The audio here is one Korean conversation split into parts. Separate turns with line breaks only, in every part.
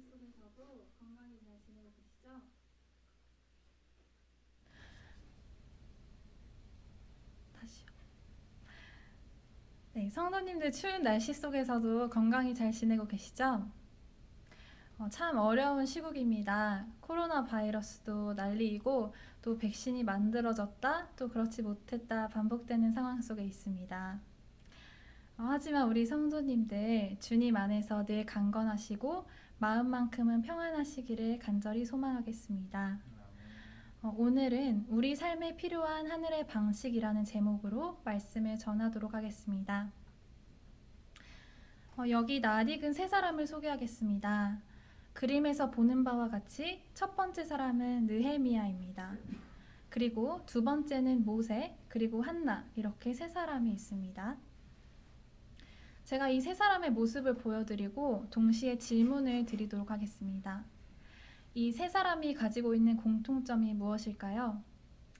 성도님들도 건강히 잘 지내고 계시죠?
다시요. 네, 성도님들 추운 날씨 속에서도 건강히 잘 지내고 계시죠? 어, 참 어려운 시국입니다. 코로나 바이러스도 난리이고 또 백신이 만들어졌다 또 그렇지 못했다 반복되는 상황 속에 있습니다. 어, 하지만 우리 성도님들 주님 안에서 늘 강건하시고 마음만큼은 평안하시기를 간절히 소망하겠습니다. 어, 오늘은 우리 삶에 필요한 하늘의 방식이라는 제목으로 말씀을 전하도록 하겠습니다. 어, 여기 낯익은 세 사람을 소개하겠습니다. 그림에서 보는 바와 같이 첫 번째 사람은 느헤미야입니다. 그리고 두 번째는 모세, 그리고 한나 이렇게 세 사람이 있습니다. 제가 이 세 사람의 모습을 보여드리고 동시에 질문을 드리도록 하겠습니다. 이 세 사람이 가지고 있는 공통점이 무엇일까요?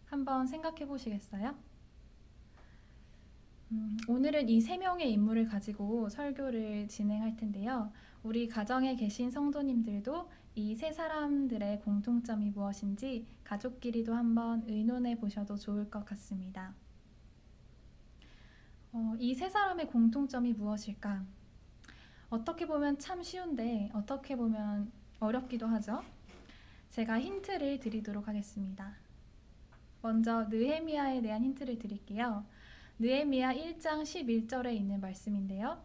한번 생각해 보시겠어요? 음, 오늘은 이 세 명의 인물을 가지고 설교를 진행할 텐데요. 우리 가정에 계신 성도님들도 이 세 사람들의 공통점이 무엇인지 가족끼리도 한번 의논해 보셔도 좋을 것 같습니다. 어, 이세 사람의 공통점이 무엇일까? 어떻게 보면 참 쉬운데 어떻게 보면 어렵기도 하죠. 제가 힌트를 드리도록 하겠습니다. 먼저 느헤미야에 대한 힌트를 드릴게요. 느헤미야 1장 11절에 있는 말씀인데요.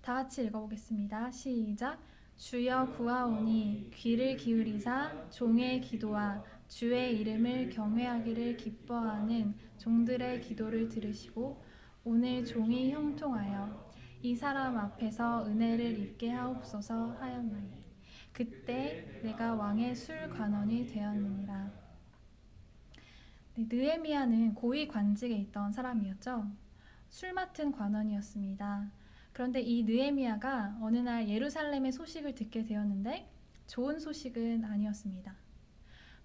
다 같이 읽어보겠습니다. 시작. 주여 구하오니 귀를 기울이사 종의 기도와 주의 이름을 경외하기를 기뻐하는 종들의 기도를 들으시고 오늘 종이 형통하여 이 사람 앞에서 은혜를 입게 하옵소서 하였나니 그때 내가 왕의 술 관원이 되었느니라. 네, 느헤미야는 고위 관직에 있던 사람이었죠. 술 맡은 관원이었습니다. 그런데 이 느헤미야가 어느 날 예루살렘의 소식을 듣게 되었는데 좋은 소식은 아니었습니다.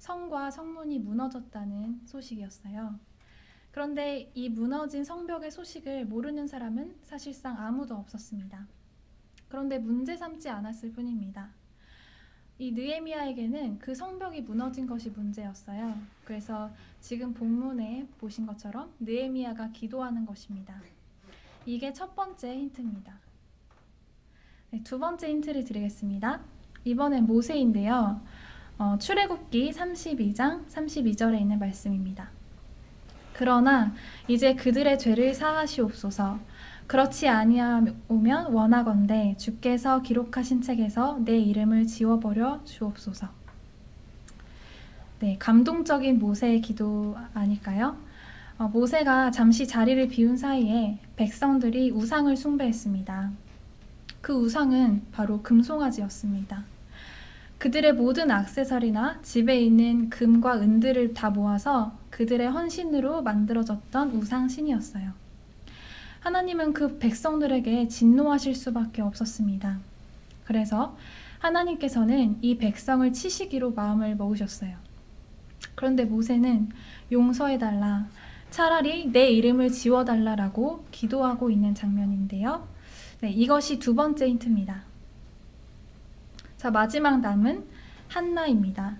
성과 성문이 무너졌다는 소식이었어요. 그런데 이 무너진 성벽의 소식을 모르는 사람은 사실상 아무도 없었습니다. 그런데 문제 삼지 않았을 뿐입니다. 이 느헤미야에게는 그 성벽이 무너진 것이 문제였어요. 그래서 지금 본문에 보신 것처럼 느헤미야가 기도하는 것입니다. 이게 첫 번째 힌트입니다. 네, 두 번째 힌트를 드리겠습니다. 이번엔 모세인데요. 어, 출애굽기 32장 32절에 있는 말씀입니다. 그러나 이제 그들의 죄를 사하시옵소서. 그렇지 아니하오면 원하건대 주께서 기록하신 책에서 내 이름을 지워버려 주옵소서. 네, 감동적인 모세의 기도 아닐까요? 어, 모세가 잠시 자리를 비운 사이에 백성들이 우상을 숭배했습니다. 그 우상은 바로 금송아지였습니다. 그들의 모든 악세사리나 집에 있는 금과 은들을 다 모아서 그들의 헌신으로 만들어졌던 우상신이었어요. 하나님은 그 백성들에게 진노하실 수밖에 없었습니다. 그래서 하나님께서는 이 백성을 치시기로 마음을 먹으셨어요. 그런데 모세는 용서해달라, 차라리 내 이름을 지워달라라고 기도하고 있는 장면인데요. 네, 이것이 두 번째 힌트입니다. 자, 마지막 남은 한나입니다.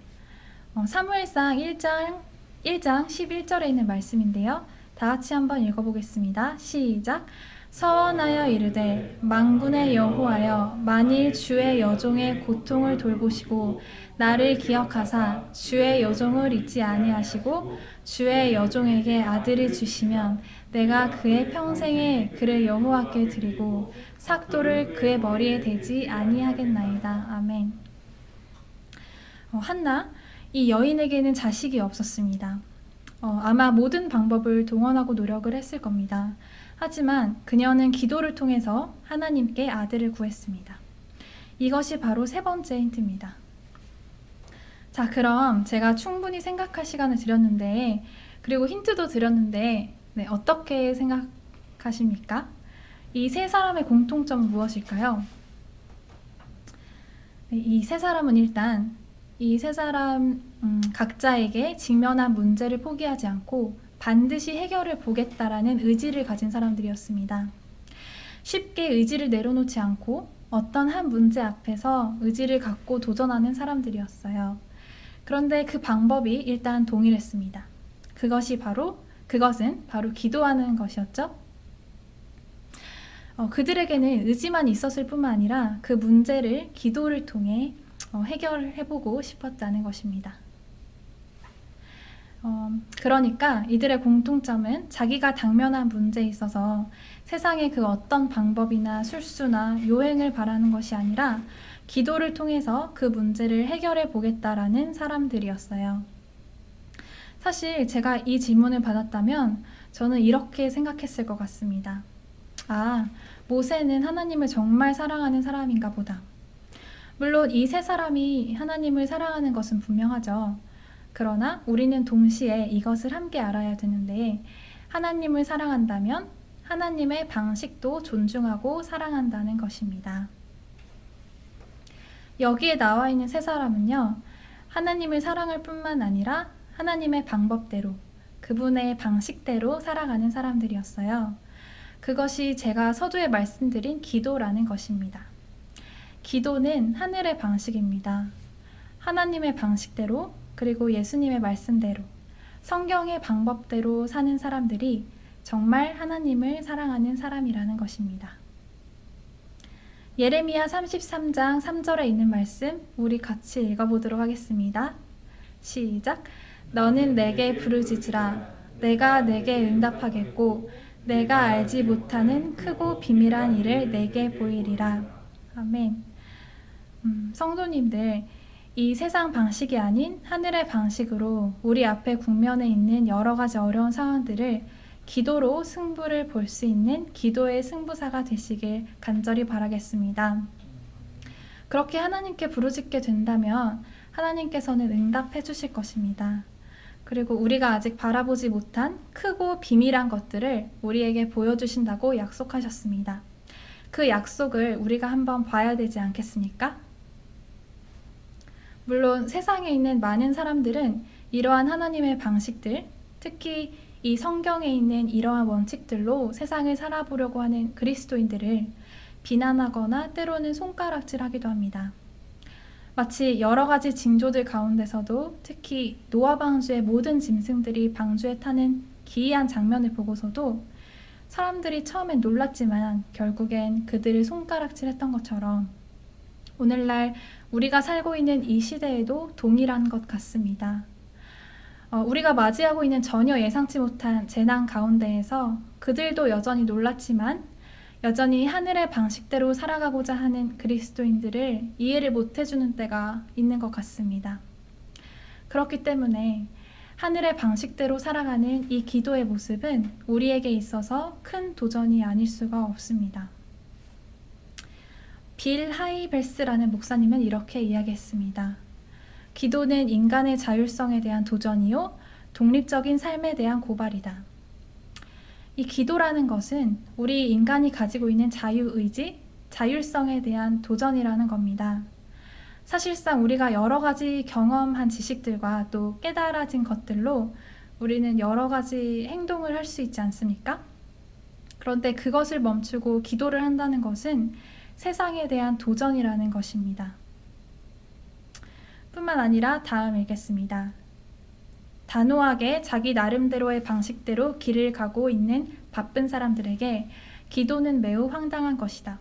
어, 사무엘상 1장 1장 11절에 있는 말씀인데요. 다 같이 한번 읽어보겠습니다. 시작. 서원하여 이르되 망군의 여호하여 만일 주의 여종의 고통을 돌보시고 나를 기억하사 주의 여종을 잊지 아니하시고 주의 여종에게 아들을 주시면 내가 그의 평생에 그를 여호와께 드리고 삭도를 그의 머리에 대지 아니하겠나이다. 아멘. 어, 한나 이 여인에게는 자식이 없었습니다. 어, 아마 모든 방법을 동원하고 노력을 했을 겁니다. 하지만 그녀는 기도를 통해서 하나님께 아들을 구했습니다. 이것이 바로 세 번째 힌트입니다. 자, 그럼 제가 충분히 생각할 시간을 드렸는데, 그리고 힌트도 드렸는데, 네, 어떻게 생각하십니까? 이 세 사람의 공통점은 무엇일까요? 네, 이세 사람은 일단 이 세 사람 음, 각자에게 직면한 문제를 포기하지 않고 반드시 해결을 보겠다라는 의지를 가진 사람들이었습니다. 쉽게 의지를 내려놓지 않고 어떤 한 문제 앞에서 의지를 갖고 도전하는 사람들이었어요. 그런데 그 방법이 일단 동일했습니다. 그것이 바로, 그것은 바로 기도하는 것이었죠. 어, 그들에게는 의지만 있었을 뿐만 아니라 그 문제를 기도를 통해 어, 해결해보고 싶었다는 것입니다. 어, 그러니까 이들의 공통점은 자기가 당면한 문제에 있어서 세상의 그 어떤 방법이나 술수나 요행을 바라는 것이 아니라 기도를 통해서 그 문제를 해결해 보겠다라는 사람들이었어요. 사실 제가 이 질문을 받았다면 저는 이렇게 생각했을 것 같습니다. 아, 모세는 하나님을 정말 사랑하는 사람인가 보다. 물론 이 세 사람이 하나님을 사랑하는 것은 분명하죠. 그러나 우리는 동시에 이것을 함께 알아야 되는데 하나님을 사랑한다면 하나님의 방식도 존중하고 사랑한다는 것입니다. 여기에 나와 있는 세 사람은요, 하나님을 사랑할 뿐만 아니라 하나님의 방법대로, 그분의 방식대로 살아가는 사람들이었어요. 그것이 제가 서두에 말씀드린 기도라는 것입니다. 기도는 하늘의 방식입니다. 하나님의 방식대로, 그리고 예수님의 말씀대로, 성경의 방법대로 사는 사람들이 정말 하나님을 사랑하는 사람이라는 것입니다. 예레미야 33장 3절에 있는 말씀 우리 같이 읽어보도록 하겠습니다. 시작. 너는 내게 부르짖으라. 내가 내게 응답하겠고 내가 알지 못하는 크고 비밀한 일을 내게 보이리라. 아멘. 음, 성도님들, 이 세상 방식이 아닌 하늘의 방식으로 우리 앞에 국면에 있는 여러 가지 어려운 상황들을 기도로 승부를 볼 수 있는 기도의 승부사가 되시길 간절히 바라겠습니다. 그렇게 하나님께 부르짖게 된다면 하나님께서는 응답해 주실 것입니다. 그리고 우리가 아직 바라보지 못한 크고 비밀한 것들을 우리에게 보여주신다고 약속하셨습니다. 그 약속을 우리가 한번 봐야 되지 않겠습니까? 물론 세상에 있는 많은 사람들은 이러한 하나님의 방식들, 특히 이 성경에 있는 이러한 원칙들로 세상을 살아보려고 하는 그리스도인들을 비난하거나 때로는 손가락질하기도 합니다. 마치 여러 가지 징조들 가운데서도 특히 노아 방주의 모든 짐승들이 방주에 타는 기이한 장면을 보고서도 사람들이 처음엔 놀랐지만 결국엔 그들을 손가락질했던 것처럼 오늘날 우리가 살고 있는 이 시대에도 동일한 것 같습니다. 어, 우리가 맞이하고 있는 전혀 예상치 못한 재난 가운데에서 그들도 여전히 놀랐지만 여전히 하늘의 방식대로 살아가고자 하는 그리스도인들을 이해를 못 해주는 때가 있는 것 같습니다. 그렇기 때문에 하늘의 방식대로 살아가는 이 기도의 모습은 우리에게 있어서 큰 도전이 아닐 수가 없습니다. 빌 하이벨스라는 목사님은 이렇게 이야기했습니다. 기도는 인간의 자율성에 대한 도전이요, 독립적인 삶에 대한 고발이다. 이 기도라는 것은 우리 인간이 가지고 있는 자유의지, 자율성에 대한 도전이라는 겁니다. 사실상 우리가 여러 가지 경험한 지식들과 또 깨달아진 것들로 우리는 여러 가지 행동을 할 수 있지 않습니까? 그런데 그것을 멈추고 기도를 한다는 것은 세상에 대한 도전이라는 것입니다. 뿐만 아니라 다음 읽겠습니다. 단호하게 자기 나름대로의 방식대로 길을 가고 있는 바쁜 사람들에게 기도는 매우 황당한 것이다.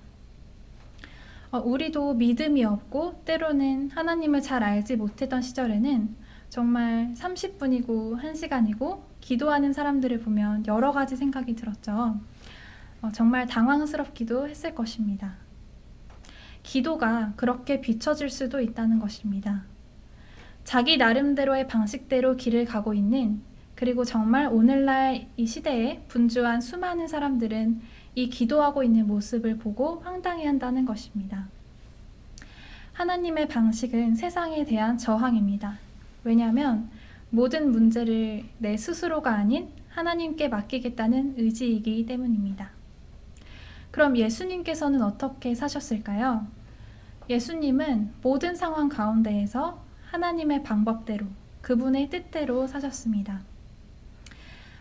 어, 우리도 믿음이 없고 때로는 하나님을 잘 알지 못했던 시절에는 정말 30분이고 1시간이고 기도하는 사람들을 보면 여러 가지 생각이 들었죠. 어, 정말 당황스럽기도 했을 것입니다. 기도가 그렇게 비춰질 수도 있다는 것입니다. 자기 나름대로의 방식대로 길을 가고 있는 그리고 정말 오늘날 이 시대에 분주한 수많은 사람들은 이 기도하고 있는 모습을 보고 황당해 한다는 것입니다. 하나님의 방식은 세상에 대한 저항입니다. 왜냐하면 모든 문제를 내 스스로가 아닌 하나님께 맡기겠다는 의지이기 때문입니다. 그럼 예수님께서는 어떻게 사셨을까요? 예수님은 모든 상황 가운데에서 하나님의 방법대로 그분의 뜻대로 사셨습니다.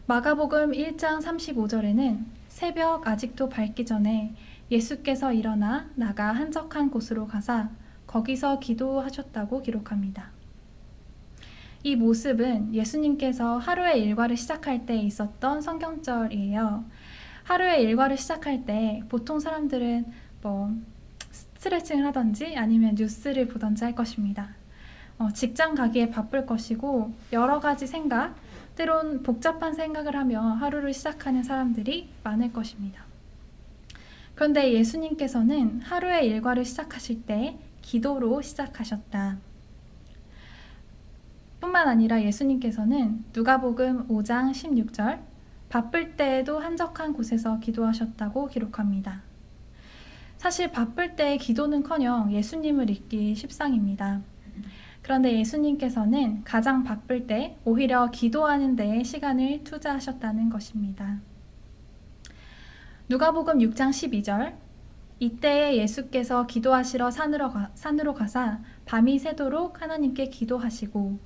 마가복음 1장 35절에는 새벽 아직도 밝기 전에 예수께서 일어나 나가 한적한 곳으로 가사 거기서 기도하셨다고 기록합니다. 이 모습은 예수님께서 하루의 일과를 시작할 때 있었던 성경절이에요. 하루의 일과를 시작할 때 보통 사람들은 뭐 스트레칭을 하든지 아니면 뉴스를 보든지 할 것입니다. 어, 직장 가기에 바쁠 것이고 여러 가지 생각, 때론 복잡한 생각을 하며 하루를 시작하는 사람들이 많을 것입니다. 그런데 예수님께서는 하루의 일과를 시작하실 때 기도로 시작하셨다. 뿐만 아니라 예수님께서는 누가복음 5장 16절 바쁠 때에도 한적한 곳에서 기도하셨다고 기록합니다. 사실 바쁠 때 기도는커녕 예수님을 잊기 십상입니다. 그런데 예수님께서는 가장 바쁠 때 오히려 기도하는 데에 시간을 투자하셨다는 것입니다. 누가복음 6장 12절 이때에 예수께서 기도하시러 산으로, 가, 산으로 가사 밤이 새도록 하나님께 기도하시고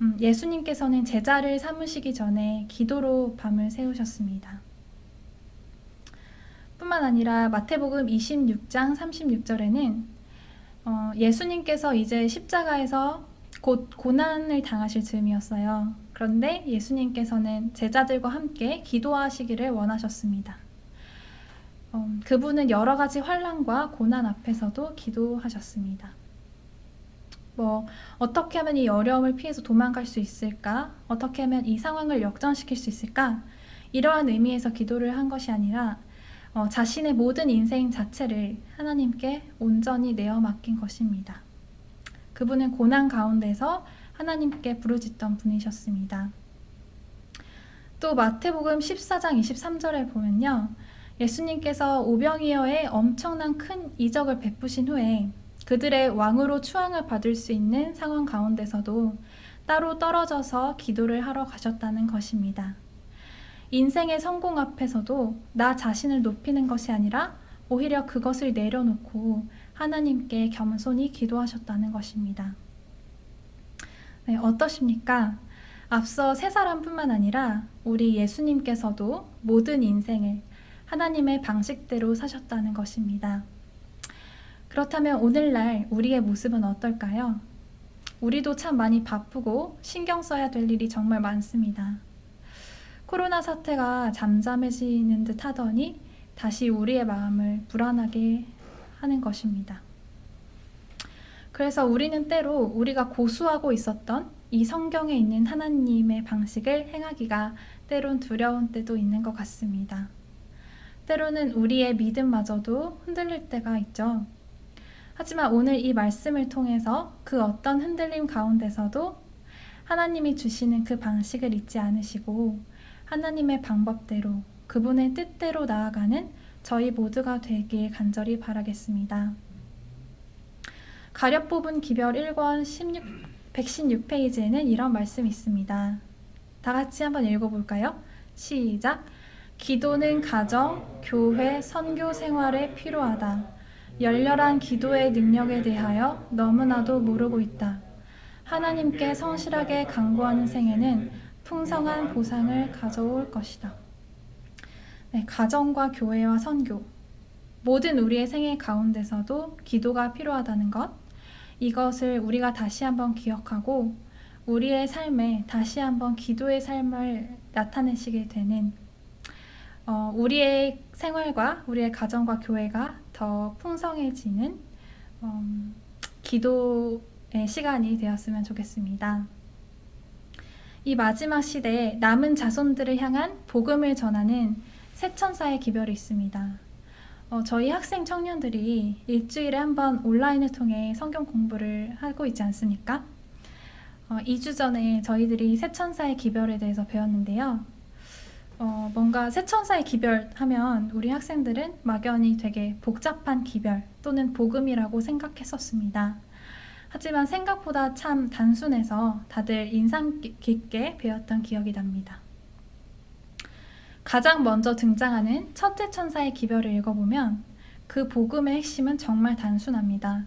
음, 예수님께서는 제자를 삼으시기 전에 기도로 밤을 새우셨습니다. 뿐만 아니라 마태복음 26장 36절에는 어, 예수님께서 이제 십자가에서 곧 고난을 당하실 즈음이었어요. 그런데 예수님께서는 제자들과 함께 기도하시기를 원하셨습니다. 어, 그분은 여러 가지 환란과 고난 앞에서도 기도하셨습니다. 뭐 어떻게 하면 이 어려움을 피해서 도망갈 수 있을까? 어떻게 하면 이 상황을 역전시킬 수 있을까? 이러한 의미에서 기도를 한 것이 아니라 어, 자신의 모든 인생 자체를 하나님께 온전히 내어 맡긴 것입니다. 그분은 고난 가운데서 하나님께 부르짖던 분이셨습니다. 또 마태복음 14장 23절에 보면요. 예수님께서 오병이어에 엄청난 큰 이적을 베푸신 후에 그들의 왕으로 추앙을 받을 수 있는 상황 가운데서도 따로 떨어져서 기도를 하러 가셨다는 것입니다. 인생의 성공 앞에서도 나 자신을 높이는 것이 아니라 오히려 그것을 내려놓고 하나님께 겸손히 기도하셨다는 것입니다. 네, 어떠십니까? 앞서 세 사람뿐만 아니라 우리 예수님께서도 모든 인생을 하나님의 방식대로 사셨다는 것입니다. 그렇다면 오늘날 우리의 모습은 어떨까요? 우리도 참 많이 바쁘고 신경 써야 될 일이 정말 많습니다. 코로나 사태가 잠잠해지는 듯 하더니 다시 우리의 마음을 불안하게 하는 것입니다. 그래서 우리는 때로 우리가 고수하고 있었던 이 성경에 있는 하나님의 방식을 행하기가 때론 두려운 때도 있는 것 같습니다. 때로는 우리의 믿음마저도 흔들릴 때가 있죠. 하지만 오늘 이 말씀을 통해서 그 어떤 흔들림 가운데서도 하나님이 주시는 그 방식을 잊지 않으시고 하나님의 방법대로 그분의 뜻대로 나아가는 저희 모두가 되길 간절히 바라겠습니다. 가려 뽑은 기별 1권 16, 116페이지에는 이런 말씀이 있습니다. 다 같이 한번 읽어볼까요? 시작! 기도는 가정, 교회, 선교 생활에 필요하다. 열렬한 기도의 능력에 대하여 너무나도 모르고 있다. 하나님께 성실하게 강구하는 생애는 풍성한 보상을 가져올 것이다. 네, 가정과 교회와 선교. 모든 우리의 생애 가운데서도 기도가 필요하다는 것. 이것을 우리가 다시 한번 기억하고 우리의 삶에 다시 한번 기도의 삶을 나타내시게 되는 어, 우리의 생활과 우리의 가정과 교회가 더 풍성해지는 음, 기도의 시간이 되었으면 좋겠습니다. 이 마지막 시대에 남은 자손들을 향한 복음을 전하는 새 천사의 기별이 있습니다. 어, 저희 학생 청년들이 일주일에 한 번 온라인을 통해 성경 공부를 하고 있지 않습니까? 어, 2주 전에 저희들이 새 천사의 기별에 대해서 배웠는데요. 어, 뭔가 새천사의 기별 하면 우리 학생들은 막연히 되게 복잡한 기별 또는 복음이라고 생각했었습니다. 하지만 생각보다 참 단순해서 다들 인상 깊게 배웠던 기억이 납니다. 가장 먼저 등장하는 첫째 천사의 기별을 읽어보면 그 복음의 핵심은 정말 단순합니다.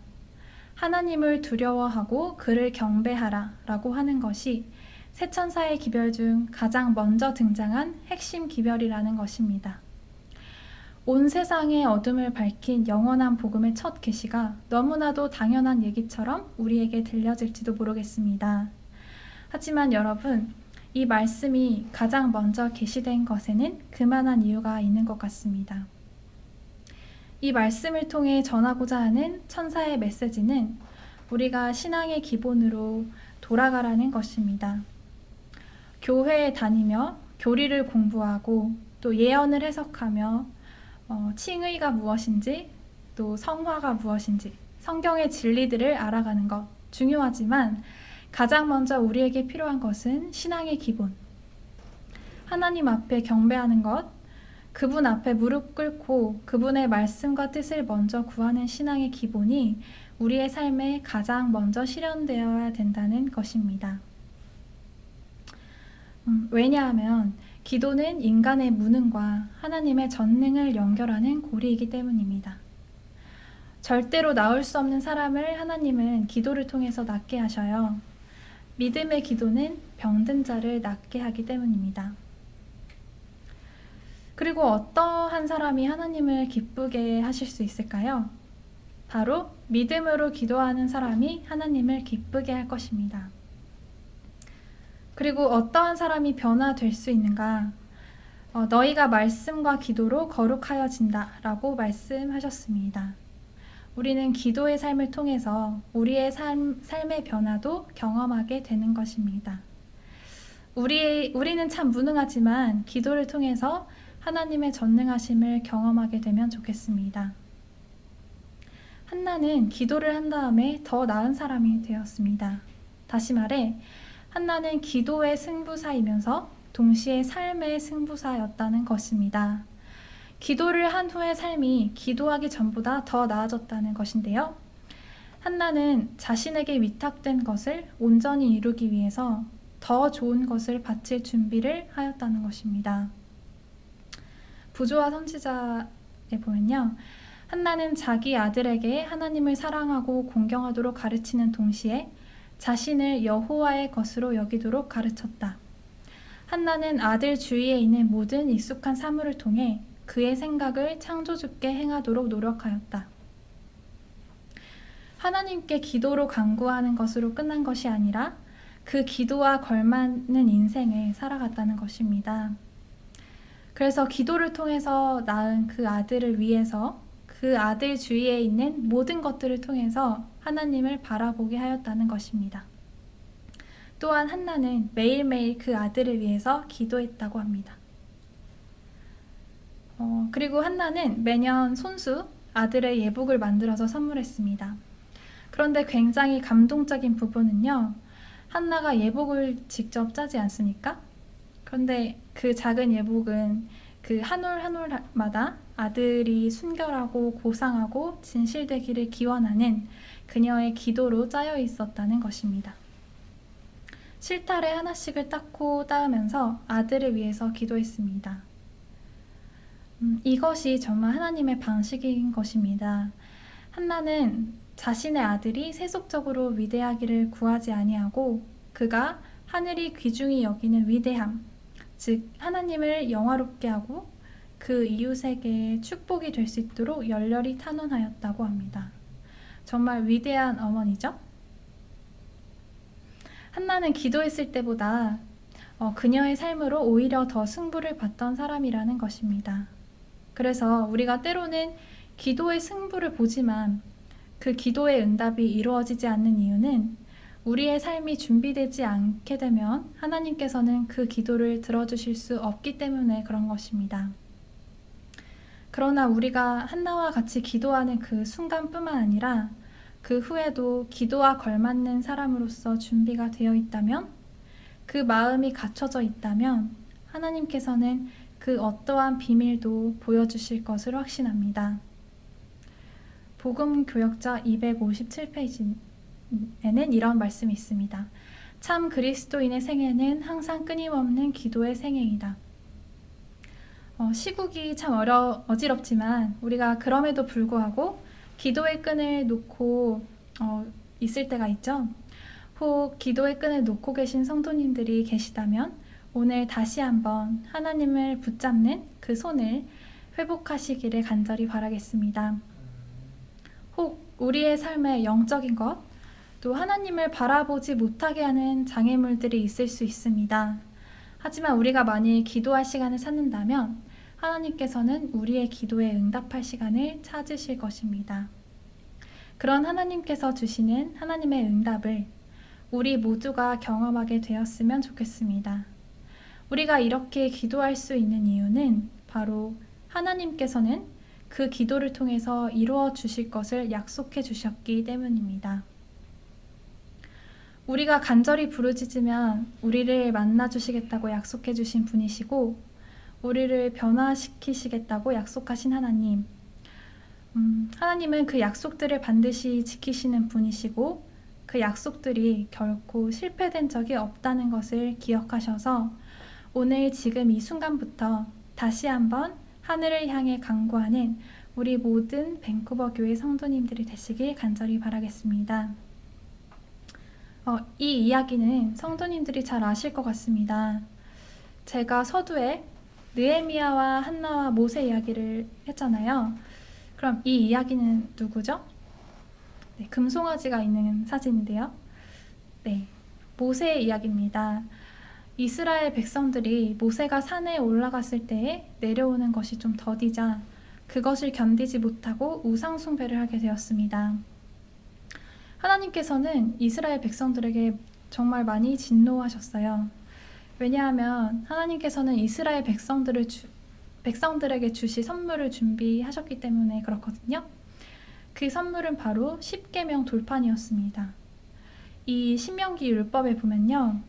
하나님을 두려워하고 그를 경배하라 라고 하는 것이 새 천사의 기별 중 가장 먼저 등장한 핵심 기별이라는 것입니다. 온 세상의 어둠을 밝힌 영원한 복음의 첫 계시가 너무나도 당연한 얘기처럼 우리에게 들려질지도 모르겠습니다. 하지만 여러분, 이 말씀이 가장 먼저 계시된 것에는 그만한 이유가 있는 것 같습니다. 이 말씀을 통해 전하고자 하는 천사의 메시지는 우리가 신앙의 기본으로 돌아가라는 것입니다. 교회에 다니며 교리를 공부하고 또 예언을 해석하며 어, 칭의가 무엇인지 또 성화가 무엇인지 성경의 진리들을 알아가는 것 중요하지만 가장 먼저 우리에게 필요한 것은 신앙의 기본. 하나님 앞에 경배하는 것, 그분 앞에 무릎 꿇고 그분의 말씀과 뜻을 먼저 구하는 신앙의 기본이 우리의 삶에 가장 먼저 실현되어야 된다는 것입니다. 음, 왜냐하면 기도는 인간의 무능과 하나님의 전능을 연결하는 고리이기 때문입니다. 절대로 나올 수 없는 사람을 하나님은 기도를 통해서 낫게 하셔요. 믿음의 기도는 병든 자를 낫게 하기 때문입니다. 그리고 어떠한 사람이 하나님을 기쁘게 하실 수 있을까요? 바로 믿음으로 기도하는 사람이 하나님을 기쁘게 할 것입니다. 그리고 어떠한 사람이 변화될 수 있는가? 어, 너희가 말씀과 기도로 거룩하여진다 라고 말씀하셨습니다. 우리는 기도의 삶을 통해서 우리의 삶, 삶의 변화도 경험하게 되는 것입니다. 우리, 우리는 참 무능하지만 기도를 통해서 하나님의 전능하심을 경험하게 되면 좋겠습니다. 한나는 기도를 한 다음에 더 나은 사람이 되었습니다. 다시 말해, 한나는 기도의 승부사이면서 동시에 삶의 승부사였다는 것입니다. 기도를 한 후의 삶이 기도하기 전보다 더 나아졌다는 것인데요. 한나는 자신에게 위탁된 것을 온전히 이루기 위해서 더 좋은 것을 바칠 준비를 하였다는 것입니다. 부조와 선지자에 보면요. 한나는 자기 아들에게 하나님을 사랑하고 공경하도록 가르치는 동시에 자신을 여호와의 것으로 여기도록 가르쳤다. 한나는 아들 주위에 있는 모든 익숙한 사물을 통해 그의 생각을 창조주께 행하도록 노력하였다. 하나님께 기도로 간구하는 것으로 끝난 것이 아니라 그 기도와 걸맞는 인생을 살아갔다는 것입니다. 그래서 기도를 통해서 낳은 그 아들을 위해서 그 아들 주위에 있는 모든 것들을 통해서 하나님을 바라보게 하였다는 것입니다. 또한 한나는 매일매일 그 아들을 위해서 기도했다고 합니다. 어, 그리고 한나는 매년 손수 아들의 예복을 만들어서 선물했습니다. 그런데 굉장히 감동적인 부분은요. 한나가 예복을 직접 짜지 않습니까? 그런데 그 작은 예복은 그 한 올 한 올마다 아들이 순결하고 고상하고 진실되기를 기원하는 그녀의 기도로 짜여 있었다는 것입니다. 실타래 하나씩을 닦고 따으면서 아들을 위해서 기도했습니다. 음, 이것이 정말 하나님의 방식인 것입니다. 한나는 자신의 아들이 세속적으로 위대하기를 구하지 아니하고 그가 하늘이 귀중히 여기는 위대함, 즉 하나님을 영화롭게 하고 그 이웃에게 축복이 될 수 있도록 열렬히 탄원하였다고 합니다. 정말 위대한 어머니죠? 한나는 기도했을 때보다 어, 그녀의 삶으로 오히려 더 승부를 봤던 사람이라는 것입니다. 그래서 우리가 때로는 기도의 승부를 보지만 그 기도의 응답이 이루어지지 않는 이유는 우리의 삶이 준비되지 않게 되면 하나님께서는 그 기도를 들어주실 수 없기 때문에 그런 것입니다. 그러나 우리가 한나와 같이 기도하는 그 순간뿐만 아니라 그 후에도 기도와 걸맞는 사람으로서 준비가 되어 있다면 그 마음이 갖춰져 있다면 하나님께서는 그 어떠한 비밀도 보여주실 것을 확신합니다. 복음 교역자 257페이지에는 이런 말씀이 있습니다. 참 그리스도인의 생애는 항상 끊임없는 기도의 생애이다. 어, 시국이 참 어려 어지럽지만 우리가 그럼에도 불구하고 기도의 끈을 놓고 어, 있을 때가 있죠. 혹 기도의 끈을 놓고 계신 성도님들이 계시다면 오늘 다시 한번 하나님을 붙잡는 그 손을 회복하시기를 간절히 바라겠습니다. 혹 우리의 삶의 영적인 것, 또 하나님을 바라보지 못하게 하는 장애물들이 있을 수 있습니다. 하지만 우리가 만일 기도할 시간을 찾는다면 하나님께서는 우리의 기도에 응답할 시간을 찾으실 것입니다. 그런 하나님께서 주시는 하나님의 응답을 우리 모두가 경험하게 되었으면 좋겠습니다. 우리가 이렇게 기도할 수 있는 이유는 바로 하나님께서는 그 기도를 통해서 이루어 주실 것을 약속해 주셨기 때문입니다. 우리가 간절히 부르짖으면 우리를 만나 주시겠다고 약속해 주신 분이시고 우리를 변화시키시겠다고 약속하신 하나님. 음, 하나님은 그 약속들을 반드시 지키시는 분이시고 그 약속들이 결코 실패된 적이 없다는 것을 기억하셔서 오늘 지금 이 순간부터 다시 한번 하늘을 향해 간구하는 우리 모든 밴쿠버 교회 성도님들이 되시길 간절히 바라겠습니다. 어, 이 이야기는 성도님들이 잘 아실 것 같습니다. 제가 서두에 느에미아와 한나와 모세 이야기를 했잖아요. 그럼 이 이야기는 누구죠? 네, 금송아지가 있는 사진인데요. 네, 모세의 이야기입니다. 이스라엘 백성들이 모세가 산에 올라갔을 때에 내려오는 것이 좀 더디자 그것을 견디지 못하고 우상 숭배를 하게 되었습니다. 하나님께서는 이스라엘 백성들에게 정말 많이 진노하셨어요. 왜냐하면 하나님께서는 이스라엘 백성들을 주, 백성들에게 주실 선물을 준비하셨기 때문에 그렇거든요. 그 선물은 바로 10계명 돌판이었습니다. 이 신명기 율법에 보면요.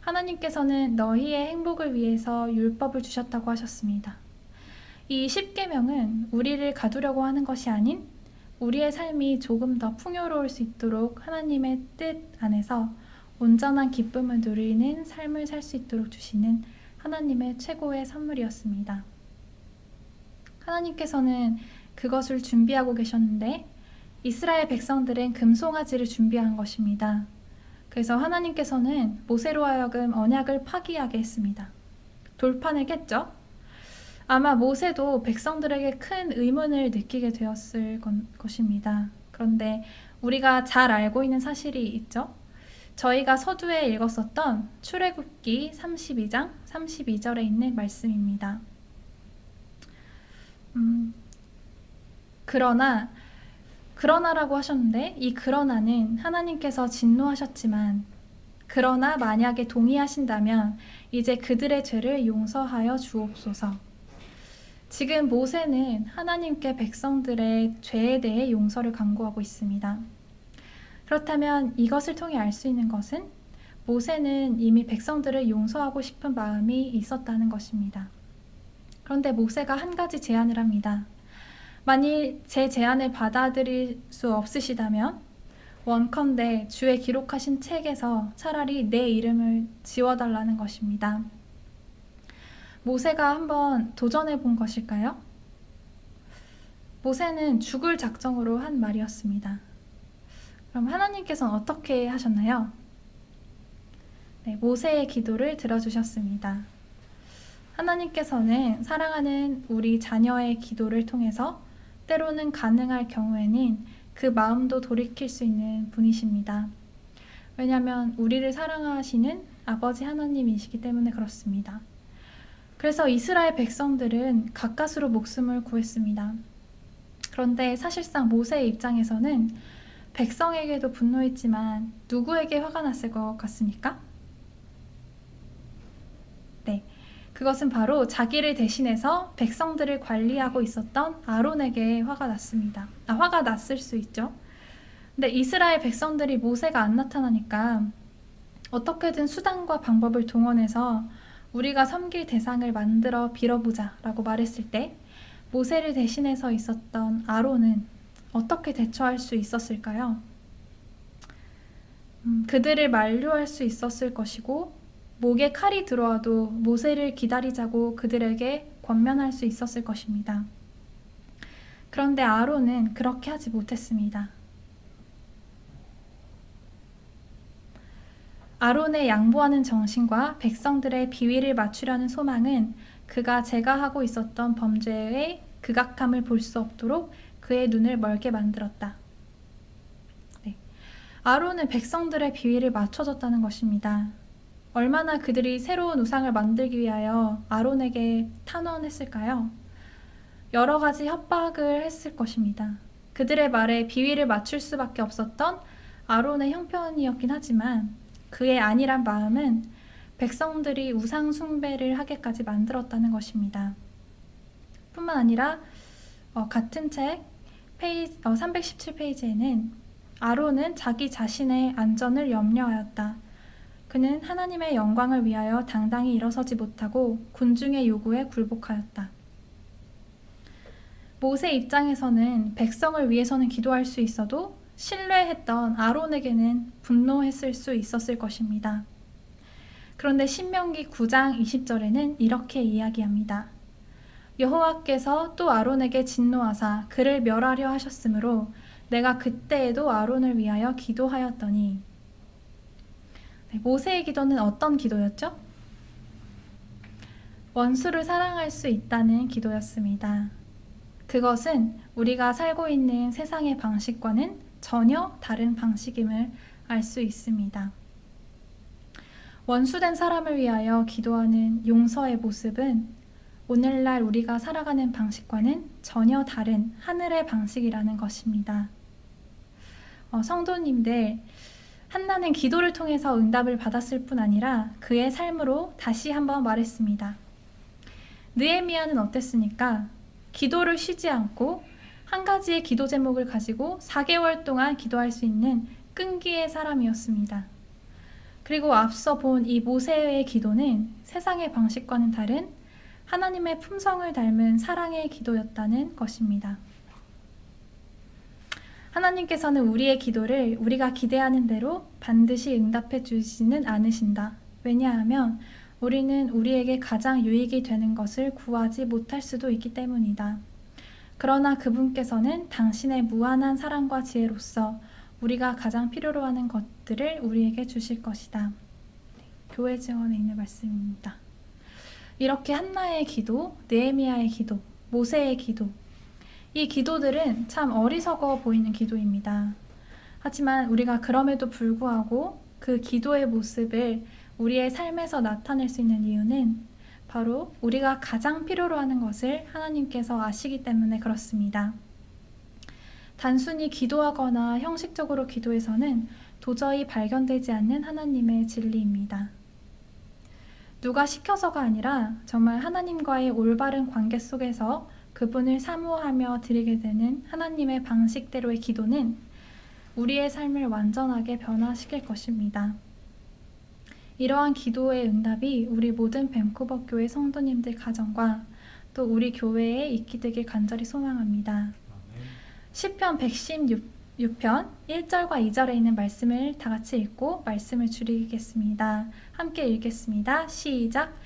하나님께서는 너희의 행복을 위해서 율법을 주셨다고 하셨습니다. 이 10계명은 우리를 가두려고 하는 것이 아닌 우리의 삶이 조금 더 풍요로울 수 있도록 하나님의 뜻 안에서 온전한 기쁨을 누리는 삶을 살 수 있도록 주시는 하나님의 최고의 선물이었습니다. 하나님께서는 그것을 준비하고 계셨는데 이스라엘 백성들은 금송아지를 준비한 것입니다. 그래서 하나님께서는 모세로 하여금 언약을 파기하게 했습니다. 돌판을 깼죠. 아마 모세도 백성들에게 큰 의문을 느끼게 되었을 것입니다. 그런데 우리가 잘 알고 있는 사실이 있죠. 저희가 서두에 읽었었던 출애굽기 32장 32절에 있는 말씀입니다. 음, 그러나 그러나라고 하셨는데 이 그러나는 하나님께서 진노하셨지만 그러나 만약에 동의하신다면 이제 그들의 죄를 용서하여 주옵소서. 지금 모세는 하나님께 백성들의 죄에 대해 용서를 강구하고 있습니다. 그렇다면 이것을 통해 알 수 있는 것은 모세는 이미 백성들을 용서하고 싶은 마음이 있었다는 것입니다. 그런데 모세가 한 가지 제안을 합니다. 만일 제 제안을 받아들일 수 없으시다면 원컨대 주의 기록하신 책에서 차라리 내 이름을 지워달라는 것입니다. 모세가 한번 도전해 본 것일까요? 모세는 죽을 작정으로 한 말이었습니다. 그럼 하나님께서는 어떻게 하셨나요? 네, 모세의 기도를 들어주셨습니다. 하나님께서는 사랑하는 우리 자녀의 기도를 통해서 때로는 가능할 경우에는 그 마음도 돌이킬 수 있는 분이십니다. 왜냐하면 우리를 사랑하시는 아버지 하나님이시기 때문에 그렇습니다. 그래서 이스라엘 백성들은 가까스로 목숨을 구했습니다. 그런데 사실상 모세의 입장에서는 백성에게도 분노했지만 누구에게 화가 났을 것 같습니까? 네. 그것은 바로 자기를 대신해서 백성들을 관리하고 있었던 아론에게 화가 났습니다. 아, 화가 났을 수 있죠. 근데 이스라엘 백성들이 모세가 안 나타나니까 어떻게든 수단과 방법을 동원해서 우리가 섬길 대상을 만들어 빌어보자 라고 말했을 때 모세를 대신해서 있었던 아론은 어떻게 대처할 수 있었을까요? 음, 그들을 만류할 수 있었을 것이고 목에 칼이 들어와도 모세를 기다리자고 그들에게 권면할 수 있었을 것입니다. 그런데 아론은 그렇게 하지 못했습니다. 아론의 양보하는 정신과 백성들의 비위를 맞추려는 소망은 그가 제가 하고 있었던 범죄의 극악함을 볼 수 없도록 그의 눈을 멀게 만들었다. 네. 아론은 백성들의 비위를 맞춰줬다는 것입니다. 얼마나 그들이 새로운 우상을 만들기 위하여 아론에게 탄원했을까요? 여러 가지 협박을 했을 것입니다. 그들의 말에 비위를 맞출 수밖에 없었던 아론의 형편이었긴 하지만 그의 안일한 마음은 백성들이 우상 숭배를 하게까지 만들었다는 것입니다. 뿐만 아니라 어, 같은 책 페이지, 어, 317페이지에는 아론은 자기 자신의 안전을 염려하였다. 그는 하나님의 영광을 위하여 당당히 일어서지 못하고 군중의 요구에 굴복하였다. 모세 입장에서는 백성을 위해서는 기도할 수 있어도 신뢰했던 아론에게는 분노했을 수 있었을 것입니다. 그런데 신명기 9장 20절에는 이렇게 이야기합니다. 여호와께서 또 아론에게 진노하사 그를 멸하려 하셨으므로 내가 그때에도 아론을 위하여 기도하였더니 네, 모세의 기도는 어떤 기도였죠? 원수를 사랑할 수 있다는 기도였습니다. 그것은 우리가 살고 있는 세상의 방식과는 전혀 다른 방식임을 알 수 있습니다. 원수된 사람을 위하여 기도하는 용서의 모습은 오늘날 우리가 살아가는 방식과는 전혀 다른 하늘의 방식이라는 것입니다. 어, 성도님들, 한나는 기도를 통해서 응답을 받았을 뿐 아니라 그의 삶으로 다시 한번 말했습니다. 느에미아는 어땠습니까? 기도를 쉬지 않고 한 가지의 기도 제목을 가지고 4개월 동안 기도할 수 있는 끈기의 사람이었습니다. 그리고 앞서 본 이 모세의 기도는 세상의 방식과는 다른 하나님의 품성을 닮은 사랑의 기도였다는 것입니다. 하나님께서는 우리의 기도를 우리가 기대하는 대로 반드시 응답해 주시는 않으신다. 왜냐하면 우리는 우리에게 가장 유익이 되는 것을 구하지 못할 수도 있기 때문이다. 그러나 그분께서는 당신의 무한한 사랑과 지혜로서 우리가 가장 필요로 하는 것들을 우리에게 주실 것이다. 교회 증언에 있는 말씀입니다. 이렇게 한나의 기도, 느헤미야의 기도, 모세의 기도, 이 기도들은 참 어리석어 보이는 기도입니다. 하지만 우리가 그럼에도 불구하고 그 기도의 모습을 우리의 삶에서 나타낼 수 있는 이유는 바로 우리가 가장 필요로 하는 것을 하나님께서 아시기 때문에 그렇습니다. 단순히 기도하거나 형식적으로 기도해서는 도저히 발견되지 않는 하나님의 진리입니다. 누가 시켜서가 아니라 정말 하나님과의 올바른 관계 속에서 그분을 사모하며 드리게 되는 하나님의 방식대로의 기도는 우리의 삶을 완전하게 변화시킬 것입니다. 이러한 기도의 응답이 우리 모든 밴쿠버 교회 성도님들 가정과 또 우리 교회에 있게 되길 간절히 소망합니다. 시편 116편 1절과 2절에 있는 말씀을 다 같이 읽고 말씀을 줄이겠습니다. 함께 읽겠습니다. 시작.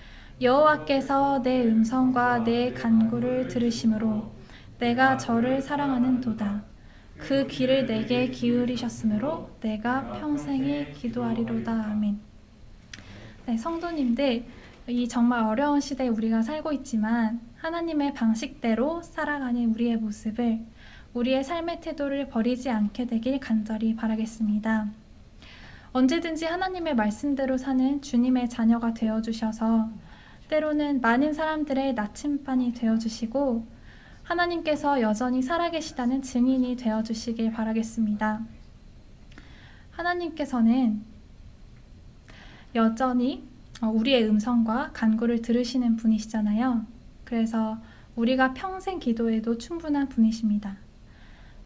여호와께서 내 음성과 내 간구를 들으심으로 내가 저를 사랑하는 도다. 그 귀를 내게 기울이셨으므로 내가 평생에 기도하리로다. 아멘. 네, 성도님들, 이 정말 어려운 시대에 우리가 살고 있지만 하나님의 방식대로 살아가는 우리의 모습을 우리의 삶의 태도를 버리지 않게 되길 간절히 바라겠습니다. 언제든지 하나님의 말씀대로 사는 주님의 자녀가 되어 주셔서 때로는 많은 사람들의 나침반이 되어 주시고 하나님께서 여전히 살아계시다는 증인이 되어 주시길 바라겠습니다. 하나님께서는 여전히 어, 우리의 음성과 간구를 들으시는 분이시잖아요. 그래서 우리가 평생 기도해도 충분한 분이십니다.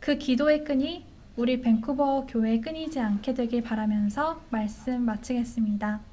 그 기도의 끈이 우리 밴쿠버 교회에 끊이지 않게 되길 바라면서 말씀 마치겠습니다.